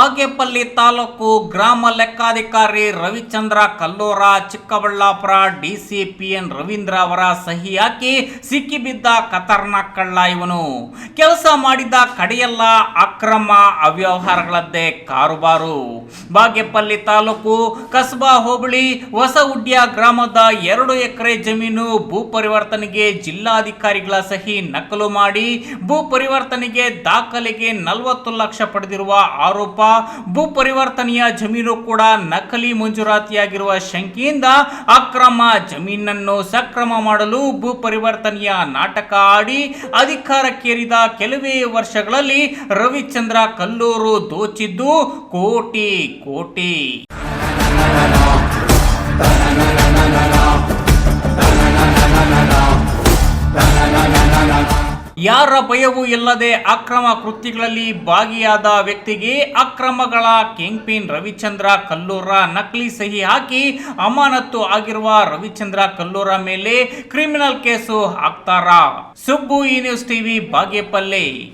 ಬಾಗೇಪಲ್ಲಿ ತಾಲೂಕು ಗ್ರಾಮ ಲೆಕ್ಕಾಧಿಕಾರಿ ರವಿಚಂದ್ರ ಕಲ್ಲೋರ, ಚಿಕ್ಕಬಳ್ಳಾಪುರ ಡಿಸಿಪಿಎನ್ ರವೀಂದ್ರ ಅವರ ಸಹಿ ಹಾಕಿ ಸಿಕ್ಕಿಬಿದ್ದ ಖತರ್ನಾಕ್ ಕಳ್ಳ ಇವನು. ಕೆಲಸ ಮಾಡಿದ ಕಡೆಯೆಲ್ಲ ಅಕ್ರಮ ಅವ್ಯವಹಾರಗಳದ್ದೇ ಕಾರುಬಾರು. ಬಾಗೇಪಲ್ಲಿ ತಾಲೂಕು ಕಸ್ಬಾ ಹೋಬಳಿ ಹೊಸ ಉಡ್ಯ ಗ್ರಾಮದ ಎರಡು ಎಕರೆ ಜಮೀನು ಭೂ ಪರಿವರ್ತನೆಗೆ ಜಿಲ್ಲಾಧಿಕಾರಿಗಳ ಸಹಿ ನಕಲು ಮಾಡಿ ಭೂ ಪರಿವರ್ತನೆಗೆ ದಾಖಲೆಗೆ ನಲವತ್ತು ಲಕ್ಷ ಪಡೆದಿರುವ ಆರೋಪ ಭೂ ಪರಿವರ್ತನೆಯ ಜಮೀನು ಕೂಡ ನಕಲಿ ಮಂಜೂರಾತಿಯಾಗಿರುವ ಶಂಕೆಯಿಂದ ಅಕ್ರಮ ಜಮೀನನ್ನು ಸಕ್ರಮ ಮಾಡಲು ಭೂ ಪರಿವರ್ತನೆಯ ನಾಟಕ ಆಡಿ ಅಧಿಕಾರಕ್ಕೇರಿದ ಕೆಲವೇ ವರ್ಷಗಳಲ್ಲಿ ರವಿಚಂದ್ರ ಕಲ್ಲೂರು ದೋಚಿದ್ದು ಕೋಟಿ ಕೋಟಿ. ಯಾರ ಭಯವೂ ಇಲ್ಲದೆ ಅಕ್ರಮ ಕೃತ್ಯಗಳಲ್ಲಿ ಭಾಗಿಯಾದ ವ್ಯಕ್ತಿಗೆ ಅಕ್ರಮಗಳ ಕಿಂಗ್ಪಿನ್ ರವಿಚಂದ್ರ ಕಲ್ಲೂರ ನಕಲಿ ಸಹಿ ಹಾಕಿ ಅಮಾನತ್ತು ಆಗಿರುವ ರವಿಚಂದ್ರ ಕಲ್ಲೂರ ಮೇಲೆ ಕ್ರಿಮಿನಲ್ ಕೇಸು ಹಾಕ್ತಾರಾ? ಸುಬ್ಬು ಈ ನ್ಯೂಸ್ ಟಿವಿ, ಬಾಗೇಪಲ್ಲಿ.